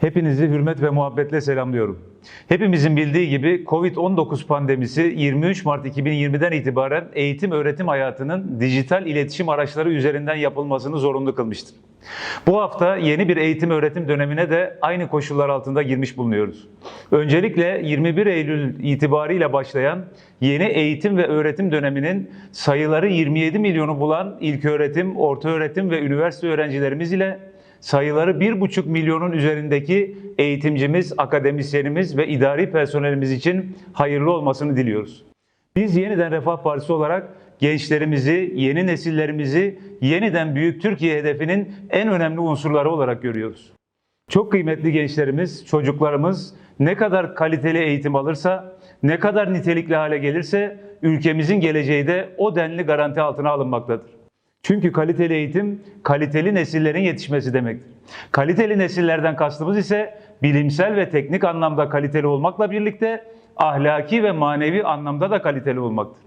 Hepinizi hürmet ve muhabbetle selamlıyorum. Hepimizin bildiği gibi Covid-19 pandemisi 23 Mart 2020'den itibaren eğitim öğretim hayatının dijital iletişim araçları üzerinden yapılmasını zorunlu kılmıştır. Bu hafta yeni bir eğitim öğretim dönemine de aynı koşullar altında girmiş bulunuyoruz. Öncelikle 21 Eylül itibariyle başlayan yeni eğitim ve öğretim döneminin sayıları 27 milyonu bulan ilköğretim, ortaöğretim ve üniversite öğrencilerimiz ile sayıları 1,5 milyonun üzerindeki eğitimcimiz, akademisyenimiz ve idari personelimiz için hayırlı olmasını diliyoruz. Biz yeniden Refah Partisi olarak gençlerimizi, yeni nesillerimizi yeniden Büyük Türkiye hedefinin en önemli unsurları olarak görüyoruz. Çok kıymetli gençlerimiz, çocuklarımız ne kadar kaliteli eğitim alırsa, ne kadar nitelikli hale gelirse ülkemizin geleceği de o denli garanti altına alınmaktadır. Çünkü kaliteli eğitim, kaliteli nesillerin yetişmesi demektir. Kaliteli nesillerden kastımız ise bilimsel ve teknik anlamda kaliteli olmakla birlikte ahlaki ve manevi anlamda da kaliteli olmaktır.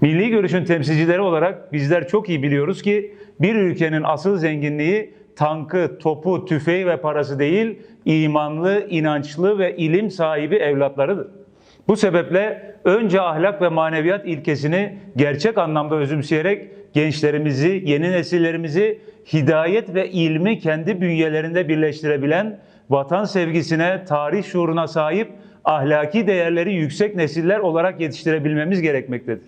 Milli görüşün temsilcileri olarak bizler çok iyi biliyoruz ki bir ülkenin asıl zenginliği tankı, topu, tüfeği ve parası değil, imanlı, inançlı ve ilim sahibi evlatlarıdır. Bu sebeple önce ahlak ve maneviyat ilkesini gerçek anlamda özümseyerek gençlerimizi, yeni nesillerimizi hidayet ve ilmi kendi bünyelerinde birleştirebilen, vatan sevgisine, tarih şuuruna sahip, ahlaki değerleri yüksek nesiller olarak yetiştirebilmemiz gerekmektedir.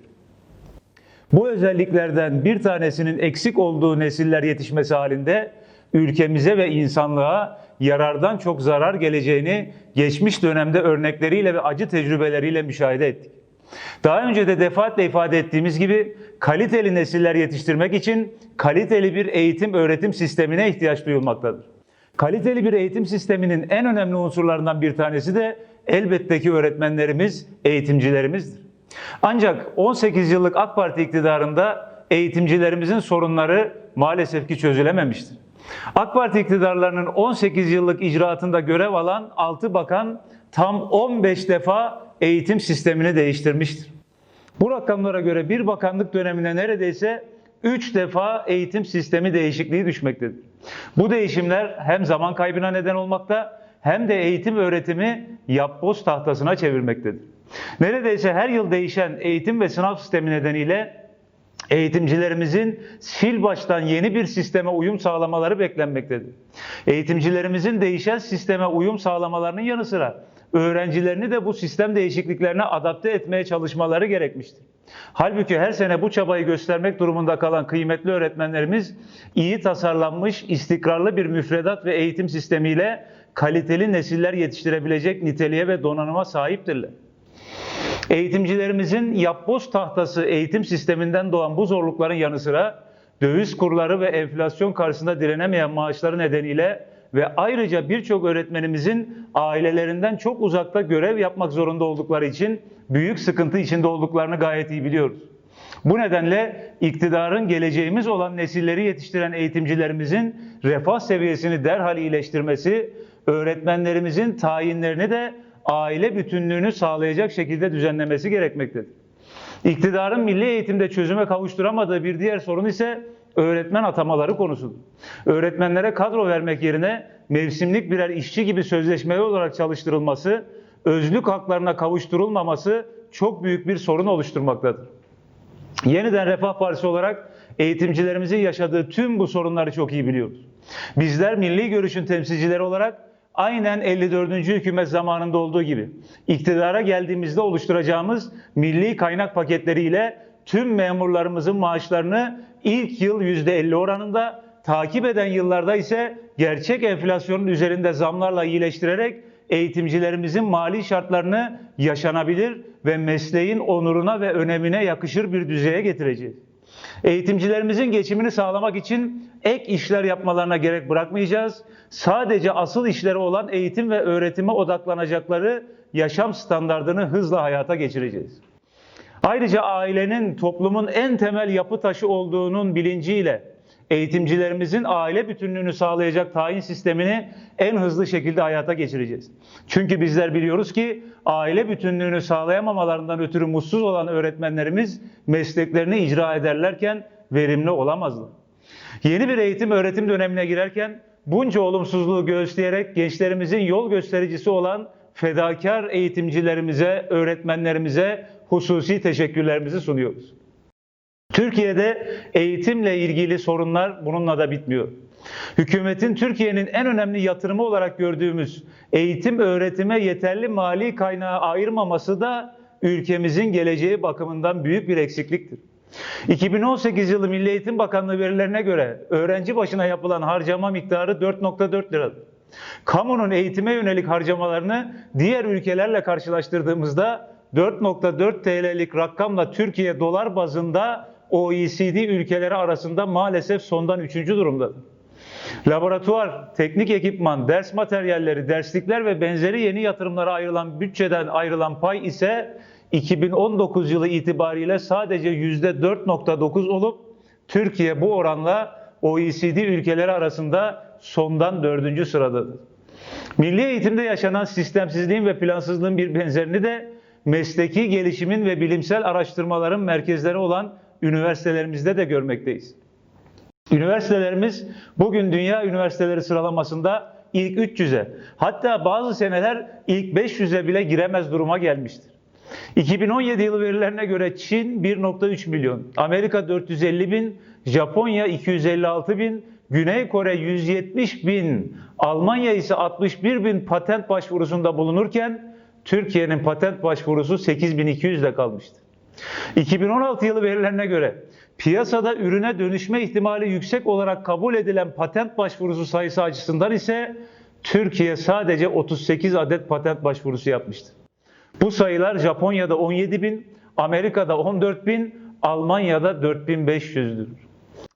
Bu özelliklerden bir tanesinin eksik olduğu nesiller yetişmesi halinde ülkemize ve insanlığa yarardan çok zarar geleceğini geçmiş dönemde örnekleriyle ve acı tecrübeleriyle müşahede ettik. Daha önce de defaatle ifade ettiğimiz gibi kaliteli nesiller yetiştirmek için kaliteli bir eğitim öğretim sistemine ihtiyaç duyulmaktadır. Kaliteli bir eğitim sisteminin en önemli unsurlarından bir tanesi de elbette ki öğretmenlerimiz, eğitimcilerimizdir. Ancak 18 yıllık AK Parti iktidarında eğitimcilerimizin sorunları maalesef ki çözülememiştir. AK Parti iktidarlarının 18 yıllık icraatında görev alan 6 bakan tam 15 defa eğitim sistemini değiştirmiştir. Bu rakamlara göre bir bakanlık dönemine neredeyse 3 defa eğitim sistemi değişikliği düşmektedir. Bu değişimler hem zaman kaybına neden olmakta hem de eğitim öğretimi yapboz tahtasına çevirmektedir. Neredeyse her yıl değişen eğitim ve sınav sistemi nedeniyle eğitimcilerimizin sil baştan yeni bir sisteme uyum sağlamaları beklenmektedir. Eğitimcilerimizin değişen sisteme uyum sağlamalarının yanı sıra öğrencilerini de bu sistem değişikliklerine adapte etmeye çalışmaları gerekmiştir. Halbuki her sene bu çabayı göstermek durumunda kalan kıymetli öğretmenlerimiz iyi tasarlanmış, istikrarlı bir müfredat ve eğitim sistemiyle kaliteli nesiller yetiştirebilecek niteliğe ve donanıma sahiptirler. Eğitimcilerimizin yapboz tahtası eğitim sisteminden doğan bu zorlukların yanı sıra döviz kurları ve enflasyon karşısında direnemeyen maaşları nedeniyle ve ayrıca birçok öğretmenimizin ailelerinden çok uzakta görev yapmak zorunda oldukları için büyük sıkıntı içinde olduklarını gayet iyi biliyoruz. Bu nedenle iktidarın geleceğimiz olan nesilleri yetiştiren eğitimcilerimizin refah seviyesini derhal iyileştirmesi, öğretmenlerimizin tayinlerini de aile bütünlüğünü sağlayacak şekilde düzenlemesi gerekmektedir. İktidarın milli eğitimde çözüme kavuşturamadığı bir diğer sorun ise öğretmen atamaları konusudur. Öğretmenlere kadro vermek yerine mevsimlik birer işçi gibi sözleşmeli olarak çalıştırılması, özlük haklarına kavuşturulmaması çok büyük bir sorun oluşturmaktadır. Yeniden Refah Partisi olarak eğitimcilerimizin yaşadığı tüm bu sorunları çok iyi biliyoruz. Bizler milli görüşün temsilcileri olarak aynen 54. hükümet zamanında olduğu gibi iktidara geldiğimizde oluşturacağımız milli kaynak paketleriyle tüm memurlarımızın maaşlarını ilk yıl %50 oranında, takip eden yıllarda ise gerçek enflasyonun üzerinde zamlarla iyileştirerek eğitimcilerimizin mali şartlarını yaşanabilir ve mesleğin onuruna ve önemine yakışır bir düzeye getireceğiz. Eğitimcilerimizin geçimini sağlamak için ek işler yapmalarına gerek bırakmayacağız. Sadece asıl işleri olan eğitim ve öğretime odaklanacakları yaşam standardını hızla hayata geçireceğiz. Ayrıca ailenin toplumun en temel yapı taşı olduğunun bilinciyle eğitimcilerimizin aile bütünlüğünü sağlayacak tayin sistemini en hızlı şekilde hayata geçireceğiz. Çünkü bizler biliyoruz ki aile bütünlüğünü sağlayamamalarından ötürü mutsuz olan öğretmenlerimiz mesleklerini icra ederlerken verimli olamazlar. Yeni bir eğitim öğretim dönemine girerken bunca olumsuzluğu göğüsleyerek gençlerimizin yol göstericisi olan fedakar eğitimcilerimize, öğretmenlerimize hususi teşekkürlerimizi sunuyoruz. Türkiye'de eğitimle ilgili sorunlar bununla da bitmiyor. Hükümetin Türkiye'nin en önemli yatırımı olarak gördüğümüz eğitim öğretime yeterli mali kaynağı ayırmaması da ülkemizin geleceği bakımından büyük bir eksikliktir. 2018 yılı Milli Eğitim Bakanlığı verilerine göre öğrenci başına yapılan harcama miktarı 4.4 liradır. Kamunun eğitime yönelik harcamalarını diğer ülkelerle karşılaştırdığımızda 4.4 TL'lik rakamla Türkiye dolar bazında OECD ülkeleri arasında maalesef sondan üçüncü durumdadır. Laboratuvar, teknik ekipman, ders materyalleri, derslikler ve benzeri yeni yatırımlara ayrılan bütçeden ayrılan pay ise 2019 yılı itibariyle sadece %4.9 olup Türkiye bu oranla OECD ülkeleri arasında sondan dördüncü sıradadır. Milli eğitimde yaşanan sistemsizliğin ve plansızlığın bir benzerini de mesleki gelişimin ve bilimsel araştırmaların merkezleri olan üniversitelerimizde de görmekteyiz. Üniversitelerimiz bugün dünya üniversiteleri sıralamasında ilk 300'e hatta bazı seneler ilk 500'e bile giremez duruma gelmiştir. 2017 yılı verilerine göre Çin 1.3 milyon, Amerika 450 bin, Japonya 256 bin, Güney Kore 170 bin, Almanya ise 61 bin patent başvurusunda bulunurken Türkiye'nin patent başvurusu 8200'de kalmıştı. 2016 yılı verilerine göre piyasada ürüne dönüşme ihtimali yüksek olarak kabul edilen patent başvurusu sayısı açısından ise Türkiye sadece 38 adet patent başvurusu yapmıştır. Bu sayılar Japonya'da 17 bin, Amerika'da 14 bin, Almanya'da 4500'dür.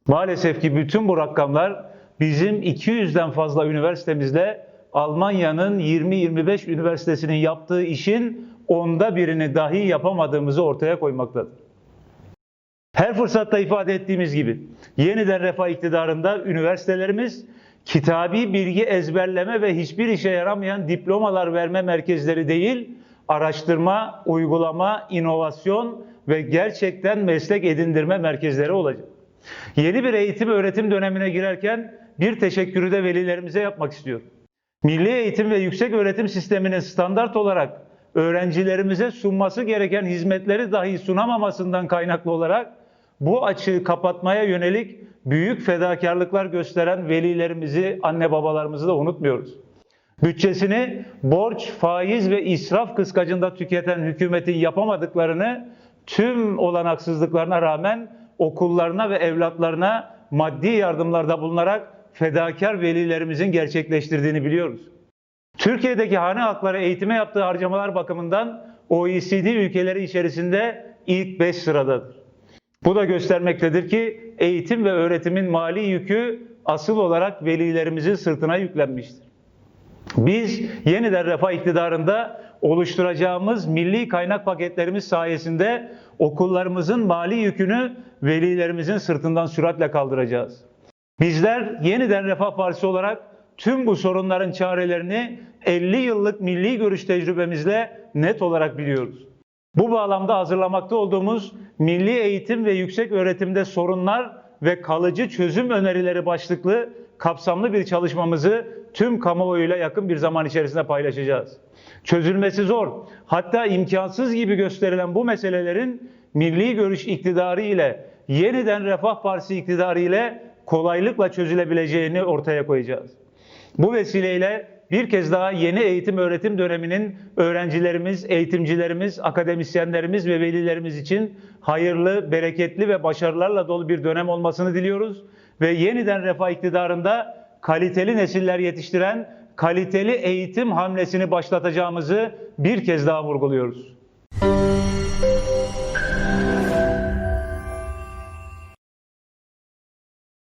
Maalesef ki bütün bu rakamlar bizim 200'den fazla üniversitemizle Almanya'nın 20-25 üniversitesinin yaptığı işin onda birini dahi yapamadığımızı ortaya koymaktadır. Her fırsatta ifade ettiğimiz gibi yeniden refah iktidarında üniversitelerimiz kitabi bilgi ezberleme ve hiçbir işe yaramayan diplomalar verme merkezleri değil, araştırma, uygulama, inovasyon ve gerçekten meslek edindirme merkezleri olacak. Yeni bir eğitim öğretim dönemine girerken bir teşekkürü de velilerimize yapmak istiyorum. Milli eğitim ve yüksek öğretim sisteminin standart olarak öğrencilerimize sunması gereken hizmetleri dahi sunamamasından kaynaklı olarak bu açığı kapatmaya yönelik büyük fedakarlıklar gösteren velilerimizi, anne babalarımızı da unutmuyoruz. Bütçesini borç, faiz ve israf kıskacında tüketen hükümetin yapamadıklarını tüm olanaksızlıklarına rağmen okullarına ve evlatlarına maddi yardımlarda bulunarak fedakar velilerimizin gerçekleştirdiğini biliyoruz. Türkiye'deki hane halkları eğitime yaptığı harcamalar bakımından OECD ülkeleri içerisinde ilk 5 sıradadır. Bu da göstermektedir ki eğitim ve öğretimin mali yükü asıl olarak velilerimizin sırtına yüklenmiştir. Biz yeniden refah iktidarında oluşturacağımız milli kaynak paketlerimiz sayesinde okullarımızın mali yükünü velilerimizin sırtından süratle kaldıracağız. Bizler yeniden Refah Partisi olarak tüm bu sorunların çarelerini 50 yıllık milli görüş tecrübemizle net olarak biliyoruz. Bu bağlamda hazırlamakta olduğumuz milli eğitim ve yüksek öğretimde sorunlar ve kalıcı çözüm önerileri başlıklı kapsamlı bir çalışmamızı tüm kamuoyuyla yakın bir zaman içerisinde paylaşacağız. Çözülmesi zor, hatta imkansız gibi gösterilen bu meselelerin milli görüş iktidarı ile yeniden Refah Partisi iktidarı ile kolaylıkla çözülebileceğini ortaya koyacağız. Bu vesileyle bir kez daha yeni eğitim öğretim döneminin öğrencilerimiz, eğitimcilerimiz, akademisyenlerimiz ve velilerimiz için hayırlı, bereketli ve başarılarla dolu bir dönem olmasını diliyoruz ve yeniden refah iktidarında kaliteli nesiller yetiştiren kaliteli eğitim hamlesini başlatacağımızı bir kez daha vurguluyoruz.